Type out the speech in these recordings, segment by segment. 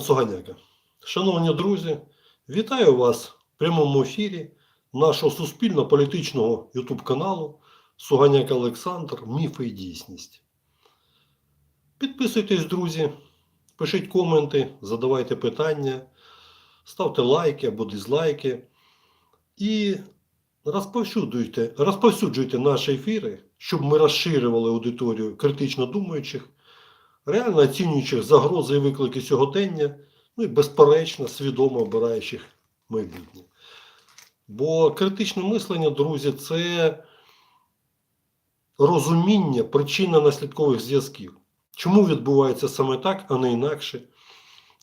Суганяка. Шановні друзі, вітаю вас в прямому ефірі нашого суспільно-політичного ютуб каналу Суганяк Олександр Міфи і дійсність. Підписуйтесь, друзі, пишіть коменти, задавайте питання, ставте лайки або дизлайки і розповсюджуйте, розповсюджуйте наші ефіри, щоб ми розширювали аудиторію критично думаючих реально оцінюючих загрози і виклики сьогодення, ну і безперечно, свідомо обираючих майбутнє. Бо критичне мислення, друзі, це розуміння причинно-наслідкових зв'язків. Чому відбувається саме так, а не інакше?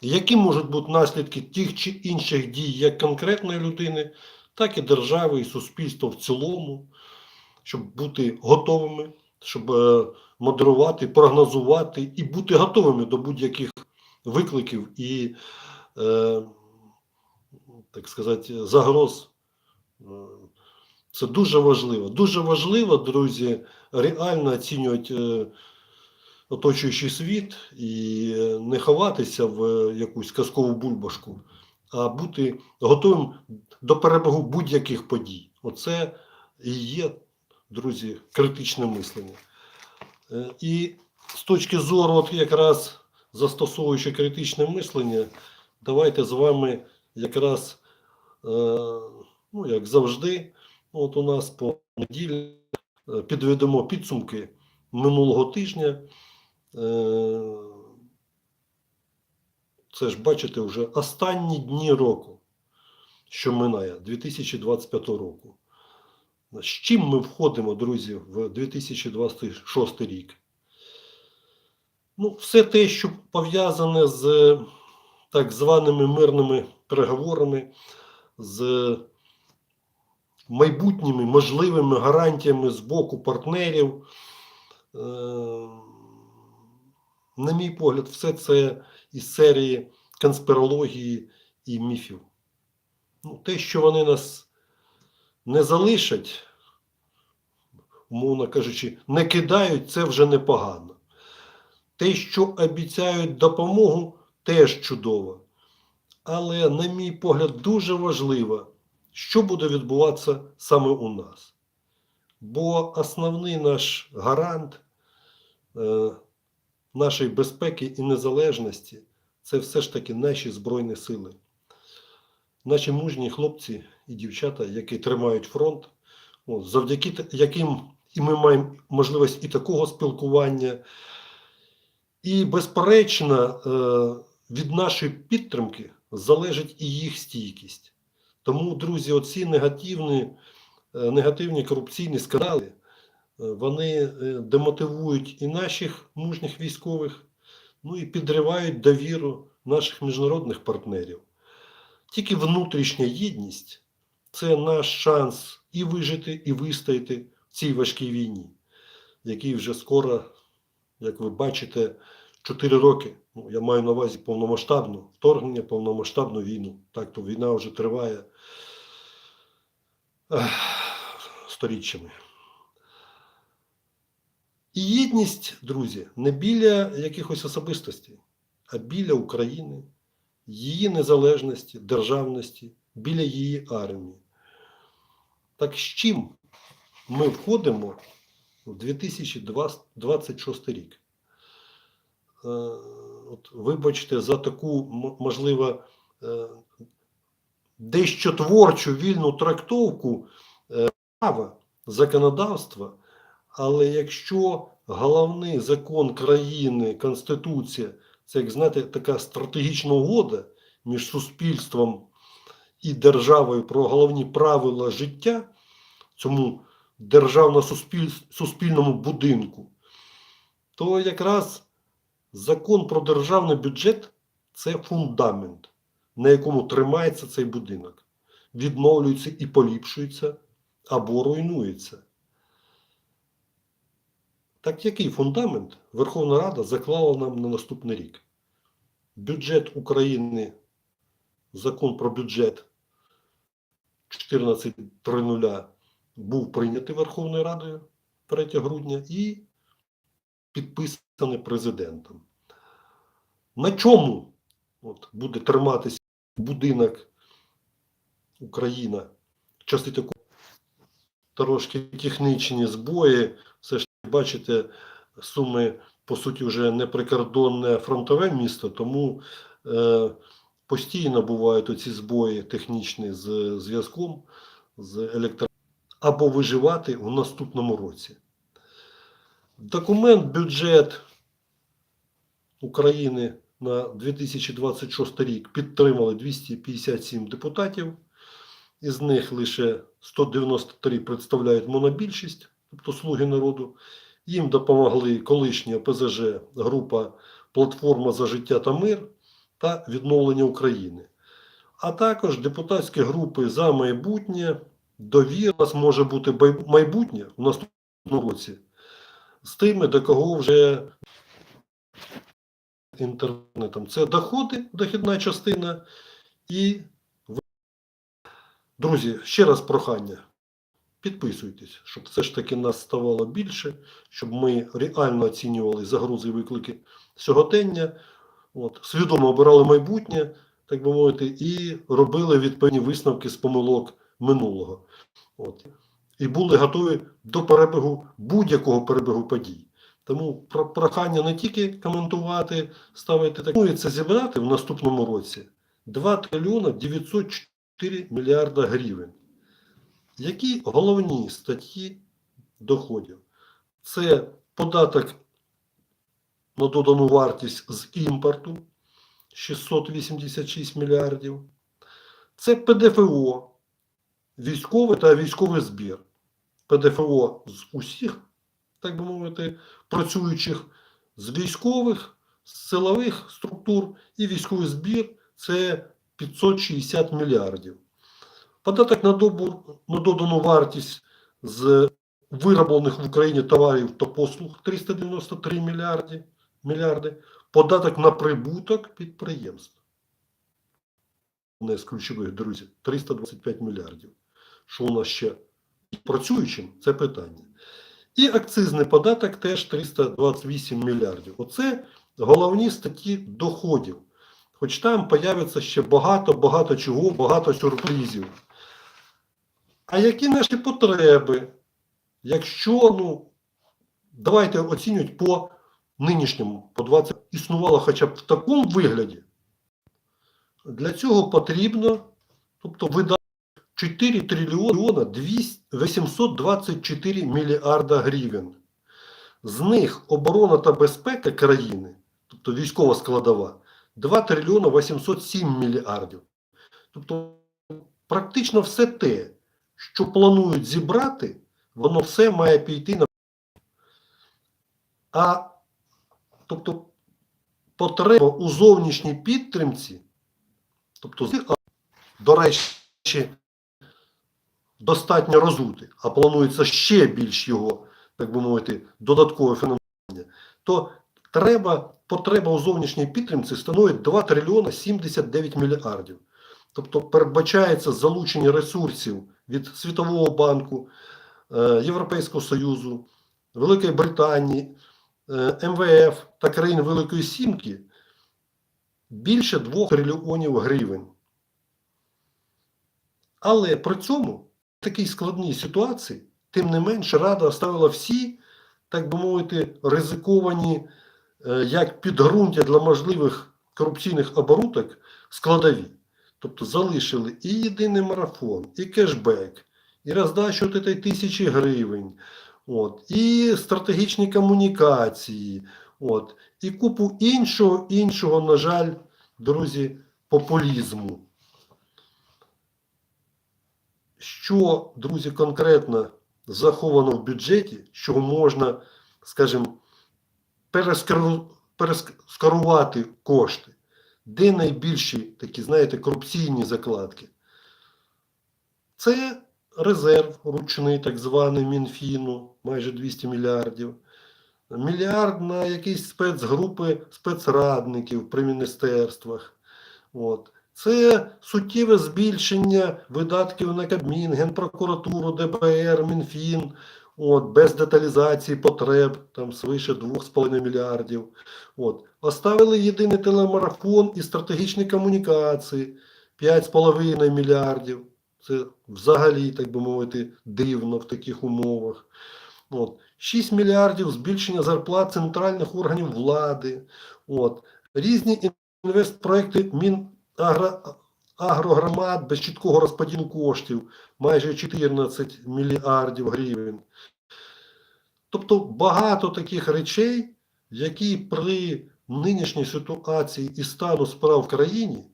Які можуть бути наслідки тих чи інших дій як конкретної людини, так і держави і суспільства в цілому, щоб бути готовими, щоб е, модерувати, прогнозувати і бути готовими до будь-яких викликів і, е, так сказати, загроз. Це дуже важливо. Дуже важливо, друзі, реально оцінювати е, оточуючий світ і е, не ховатися в е, якусь казкову бульбашку, а бути готовим до перемогу будь-яких подій. Оце і є, друзі, критичне мислення. Е, І з точки зору, от якраз застосовуючи критичне мислення, давайте з вами якраз, е, ну як завжди, от у нас по неділі е, підведемо підсумки минулого тижня. Це ж бачите вже останні дні року, що минає 2025 року. З чим ми входимо, друзі, в 2026 рік? Ну, все те, що пов'язане з так званими мирними переговорами, з майбутніми можливими гарантіями з боку партнерів. Е, На мій погляд, все це із серії конспірології і міфів. Ну, те, що вони нас не залишать, умовно кажучи, не кидають, це вже непогано. Те, що обіцяють допомогу, теж чудово. Але, на мій погляд, дуже важливо, що буде відбуватися саме у нас. Бо основний наш гарант е, нашої безпеки і незалежності це все ж таки наші Збройні Сили. Наші мужні хлопці і дівчата, які тримають фронт, от, завдяки яким і ми маємо можливість і такого спілкування. І, безперечно, е, від нашої підтримки залежить і їх стійкість. Тому, друзі, оці негативні, е, негативні корупційні скандали, е, вони демотивують і наших мужніх військових, ну і підривають довіру наших міжнародних партнерів. Тільки внутрішня єдність це наш шанс і вижити, і вистояти в цій важкій війні, якій вже скоро, як ви бачите, 4 роки. Ну, я маю на увазі повномасштабну вторгнення, повномасштабну війну. Так, то війна вже триває ех, сторіччями. І єдність, друзі, не біля якихось особистостей, а біля України, її незалежності, державності, біля її армії. Так з чим ми входимо в 2026 рік? Е, От, вибачте за таку, можливо, е, дещо творчу вільну трактовку е, права законодавства, але якщо головний закон країни, Конституція, це, як знаєте, така стратегічна угода між суспільством і державою про головні правила життя, цьому державно-суспільному будинку, то якраз закон про державний бюджет це фундамент, на якому тримається цей будинок, відновлюється і поліпшується або руйнується. Так який фундамент Верховна Рада заклала нам на наступний рік? Бюджет України, закон про бюджет 14.00 був прийнятий Верховною Радою 3 грудня і підписаний президентом. На чому От, буде триматися будинок Україна. Части такого трошки технічні збої. Все ж бачите, Суми, по суті, вже не прикордонне фронтове місто, тому е, постійно бувають оці збої технічні з зв'язком, з електро... або виживати у наступному році. Документ бюджет України на 2026 рік підтримали 257 депутатів, із них лише 193 представляють монобільшість, тобто слуги народу. Їм допомогли колишня ОПЗЖ група Платформа за життя та мир та відновлення України. А також депутатські групи за майбутнє, довіра може бути майбутнє в наступному році з тими, до кого вже інтернетом. Це доходи, дохідна частина і друзі, ще раз прохання. Підписуйтесь, щоб все ж таки нас ставало більше, щоб ми реально оцінювали загрози і виклики сьогодення, от, свідомо обирали майбутнє, так би мовити, і робили відповідні висновки з помилок минулого. От. І були готові до перебігу будь-якого перебігу подій. Тому прохання не тільки коментувати, ставити так. Ну це зібрати в наступному році 2 трильйона 904 мільярда гривень. Які головні статті доходів? Це податок на додану вартість з імпорту 686 мільярдів. Це ПДФО, військовий та військовий збір. ПДФО з усіх, так би мовити, працюючих з військових, з силових структур і військовий збір це 560 мільярдів. Податок на, добу, на додану вартість з вироблених в Україні товарів та послуг 393 мільярди, мільярди. Податок на прибуток підприємств. Одне з ключових друзів 325 мільярдів. Що у нас ще працюючим це питання. І акцизний податок теж 328 мільярдів. Оце головні статті доходів. Хоч там появиться ще багато, багато чого, багато сюрпризів. А які наші потреби? Якщо, ну, давайте оцінюють по нинішньому, по 20, існувало хоча б в такому вигляді, для цього потрібно, тобто видати 4 трильйона 824 мільярда гривень. З них оборона та безпека країни, тобто військова складова, 2 трильйона 807 мільярдів. Тобто практично все те, що планують зібрати, воно все має піти на. А тобто потреба у зовнішній підтримці, тобто, до речі, достатньо розути, а планується ще більш його, так би мовити, додаткове фінансування, то треба, потреба у зовнішній підтримці становить 2 трильйона 79 мільярдів. Тобто передбачається залучення ресурсів від Світового банку, е, Європейського Союзу, Великої Британії, е, МВФ та країн Великої Сімки більше 2 трильйонів гривень. Але при цьому в такій складній ситуації, тим не менше, Рада оставила всі, так би мовити, ризиковані е, як підґрунтя для можливих корупційних оборудок складові. Тобто залишили і єдиний марафон, і кешбек, і роздачу от тисячі гривень, от, і стратегічні комунікації, от, і купу іншого, іншого, на жаль, друзі, популізму. Що, друзі, конкретно заховано в бюджеті, що можна, скажімо, перескерувати кошти? Де найбільші такі, знаєте, корупційні закладки? Це резерв ручний, так званий Мінфіну, майже 200 мільярдів. Мільярд на якісь спецгрупи спецрадників при міністерствах. От. Це суттєве збільшення видатків на Кабмін, Генпрокуратуру, ДБР, Мінфін. От, без деталізації потреб, там свише 2,5 мільярдів. От. Оставили єдиний телемарафон і стратегічні комунікації 5,5 мільярдів. Це взагалі, так би мовити, дивно в таких умовах. От. 6 мільярдів збільшення зарплат центральних органів влади. От. Різні інвестпроекти Мінагро агрогромад без чіткого розподілу коштів майже 14 мільярдів гривень. Тобто багато таких речей, які при нинішній ситуації і стану справ в країні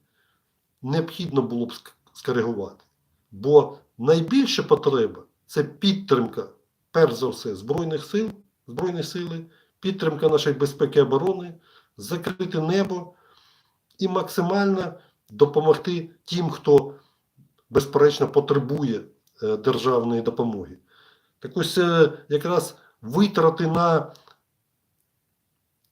необхідно було б скоригувати. Бо найбільша потреба це підтримка, перш за все, Збройних сил, Збройні сили, підтримка нашої безпеки і оборони, закрити небо і максимально допомогти тим, хто безперечно потребує е, державної допомоги. Так ось е, якраз витрати на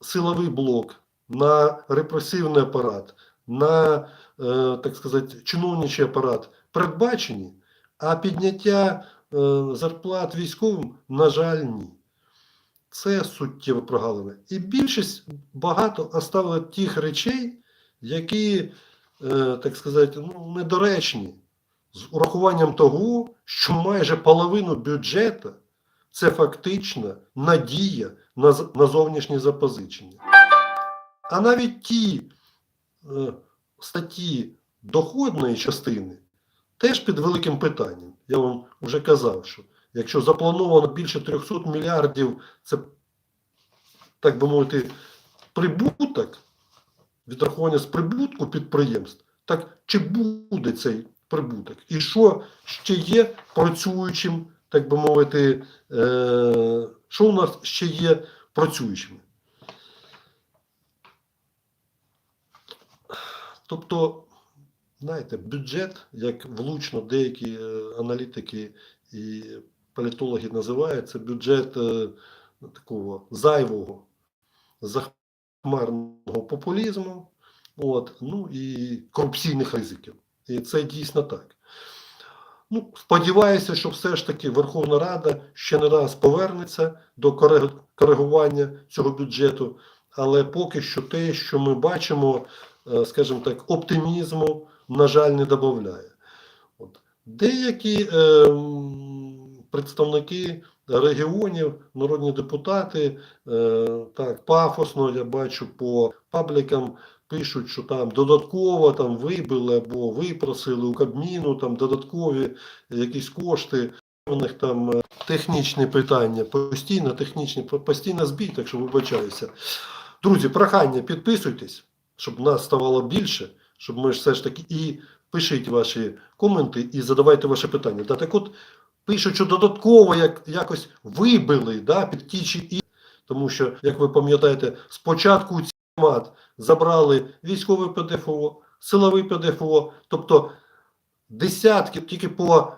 силовий блок, на репресивний апарат, на, е, так сказати, чиновничий апарат передбачені, а підняття зарплат військовим, на жаль, ні. Це суттєво прогалина. І більшість багато оставили тих речей, які, так сказати, ну, недоречні, з урахуванням того, що майже половину бюджету це фактично надія на, на зовнішні запозичення. А навіть ті е, статті доходної частини теж під великим питанням. Я вам вже казав, що якщо заплановано більше 300 мільярдів, це, так би мовити, прибуток, відрахування з прибутку підприємств, так чи буде цей прибуток? І що ще є працюючим, так би мовити, е, що у нас ще є працюючими? Тобто, знаєте, бюджет, як влучно деякі е, аналітики і політологи називають, це бюджет е, такого зайвого, захмарного популізму, от, ну і корупційних ризиків. І це дійсно так. Ну, сподіваюся, що все ж таки Верховна Рада ще не раз повернеться до коригування цього бюджету, але поки що те, що ми бачимо, е, скажімо так, оптимізму, на жаль, не додає. Деякі е, представники регіонів, народні депутати, е, так, пафосно я бачу по паблікам пишуть, що там додатково там вибили або випросили у Кабміну там додаткові якісь кошти. У них там е, технічні питання, постійно технічні, постійно збій, так що вибачаюся. Друзі, прохання, підписуйтесь, щоб нас ставало більше, щоб ми ж все ж таки і пишіть ваші коменти і задавайте ваші питання. Так от пишуть, що додатково як, якось вибили да, під ті чи і. Тому що, як ви пам'ятаєте, спочатку ці мат забрали військове ПДФО, силовий ПДФО, тобто десятки тільки по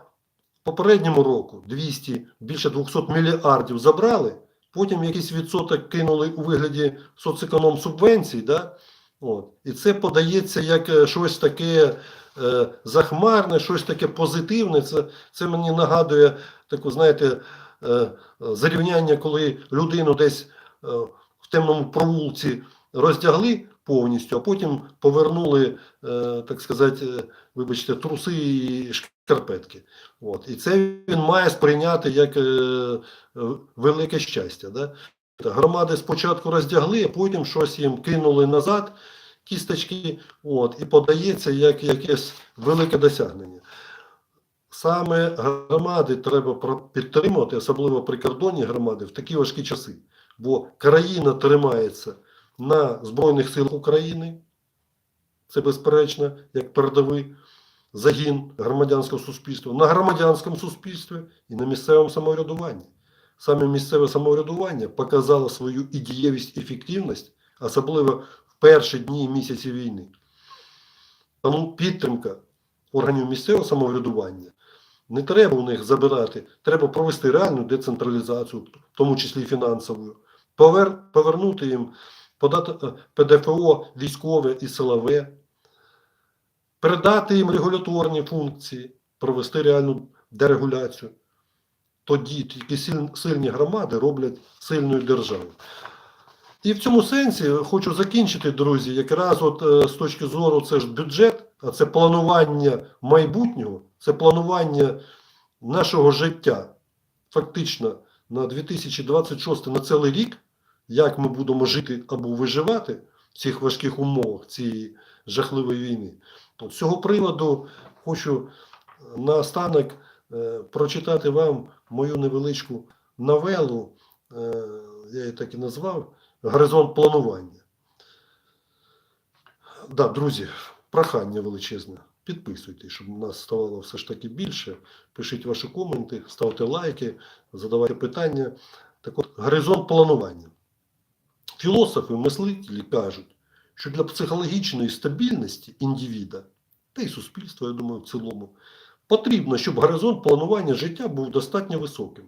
попередньому року 200, більше 200 мільярдів забрали, потім якийсь відсоток кинули у вигляді соцеконом субвенцій, да? От. І це подається як е, щось таке е, захмарне, щось таке позитивне. Це, це мені нагадує таку, знаєте, е, зарівняння, коли людину десь е, в темному провулці роздягли повністю, а потім повернули, так сказати, вибачте, труси і шкарпетки. От. І це він має сприйняти як велике щастя. Да? Громади спочатку роздягли, а потім щось їм кинули назад, кісточки, от, і подається як якесь велике досягнення. Саме громади треба підтримувати, особливо прикордонні громади, в такі важкі часи. Бо країна тримається на Збройних силах України, це безперечно, як передовий загін громадянського суспільства, на громадянському суспільстві і на місцевому самоврядуванні. Саме місцеве самоврядування показало свою і дієвість, і ефективність, особливо перші дні і місяці війни. Тому підтримка органів місцевого самоврядування не треба у них забирати, треба провести реальну децентралізацію, в тому числі і фінансову, повер, повернути їм подати е, ПДФО військове і силове, передати їм регуляторні функції, провести реальну дерегуляцію. тоді тільки сильні громади роблять сильною державу. І в цьому сенсі хочу закінчити, друзі, якраз от е, з точки зору це ж бюджет, а це планування майбутнього, це планування нашого життя. Фактично на 2026 на цілий рік, як ми будемо жити або виживати в цих важких умовах цієї жахливої війни. От з цього приводу хочу наостанок е, прочитати вам мою невеличку новелу, е, я її так і назвав Горизонт планування. Да, друзі, прохання величезне. Підписуйтесь, щоб нас ставало все ж таки більше. Пишіть ваші коменти, ставте лайки, задавайте питання. Так от, горизонт планування. Філософи, мислителі кажуть, що для психологічної стабільності індивіда та й суспільства, я думаю, в цілому, потрібно, щоб горизонт планування життя був достатньо високим.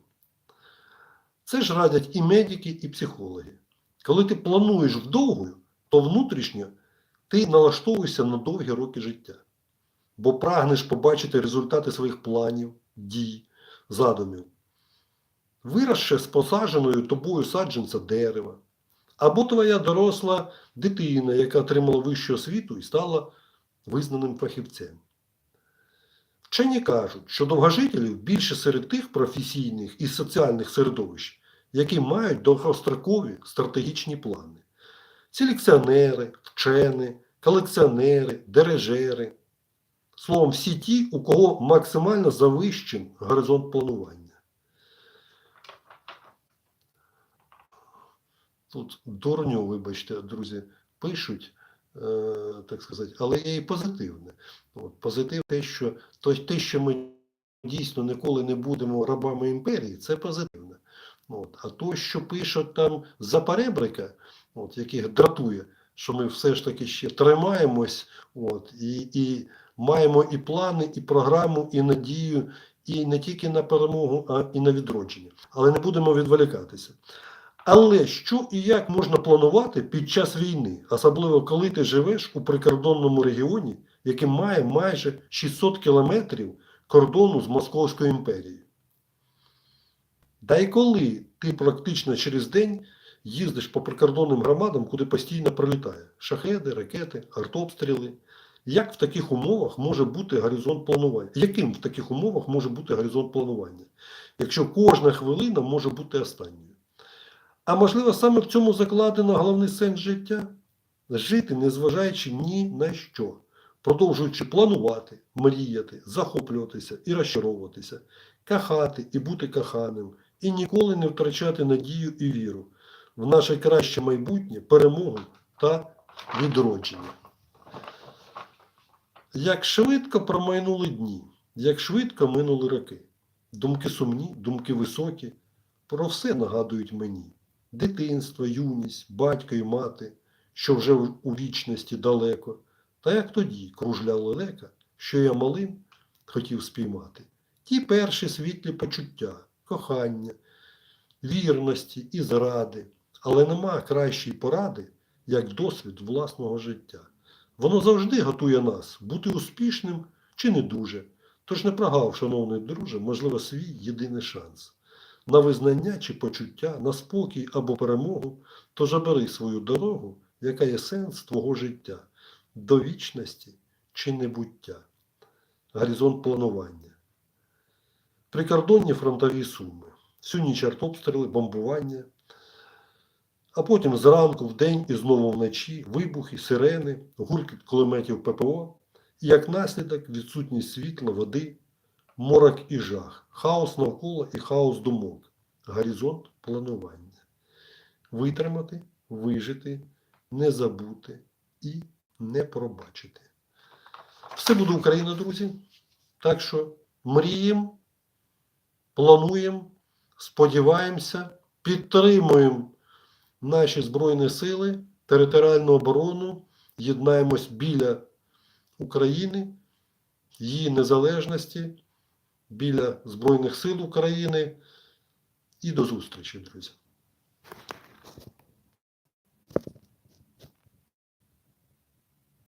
Це ж радять і медики, і психологи. Коли ти плануєш вдовго, то внутрішньо ти налаштовуєшся на довгі роки життя, бо прагнеш побачити результати своїх планів, дій, задумів. Виросше з посадженою тобою саджанця дерева, або твоя доросла дитина, яка отримала вищу освіту і стала визнаним фахівцем. Вчені кажуть, що довгожителів більше серед тих професійних і соціальних середовищ, які мають довгострокові стратегічні плани. Селекціонери, вчені, колекціонери, дирижери. Словом, всі ті, у кого максимально завищен горизонт планування. Тут дурню, вибачте, друзі, пишуть, е, так сказати, але є і позитивне. От, позитив те, що то, те, що ми дійсно ніколи не будемо рабами імперії, це позитивне. От. А то, що пишуть там за перебрика, от, яких дратує, що ми все ж таки ще тримаємось, от, і, і маємо і плани, і програму, і надію, і не тільки на перемогу, а і на відродження. Але не будемо відволікатися. Але що і як можна планувати під час війни, особливо коли ти живеш у прикордонному регіоні, який має майже 600 кілометрів кордону з Московською імперією? Да й коли ти практично через день їздиш по прикордонним громадам, куди постійно прилітає шахеди, ракети, артобстріли. Як в таких умовах може бути горизонт планування? Яким в таких умовах може бути горизонт планування? Якщо кожна хвилина може бути останньою? А можливо, саме в цьому закладено головний сенс життя? Жити, незважаючи ні на що, продовжуючи планувати, мріяти, захоплюватися і розчаровуватися, кахати і бути каханим, і ніколи не втрачати надію і віру в наше краще майбутнє, перемогу та відродження. Як швидко промайнули дні, як швидко минули роки. Думки сумні, думки високі, про все нагадують мені. Дитинство, юність, батько і мати, що вже у вічності далеко, та як тоді кружляла лека, що я малим хотів спіймати. Ті перші світлі почуття, кохання, вірності і зради, але нема кращої поради, як досвід власного життя. Воно завжди готує нас бути успішним чи не дуже. Тож не прогав, шановний друже, можливо, свій єдиний шанс. На визнання чи почуття, на спокій або перемогу, тож обери свою дорогу, яка є сенс твого життя, до вічності чи небуття. Горизонт планування. Прикордонні фронтові суми. Всю ніч артобстріли, бомбування. А потім зранку, вдень і знову вночі вибухи, сирени, гуркіт кулеметів ППО, і як наслідок відсутність світла, води, морок і жах, хаос навколо і хаос думок, горизонт планування. Витримати, вижити, не забути і не пробачити. Все буде Україна, друзі. Так що мріємо, плануємо, сподіваємося, підтримуємо наші Збройні Сили, територіальну оборону, єднаємось біля України, її незалежності, біля Збройних сил України. І до зустрічі, друзі.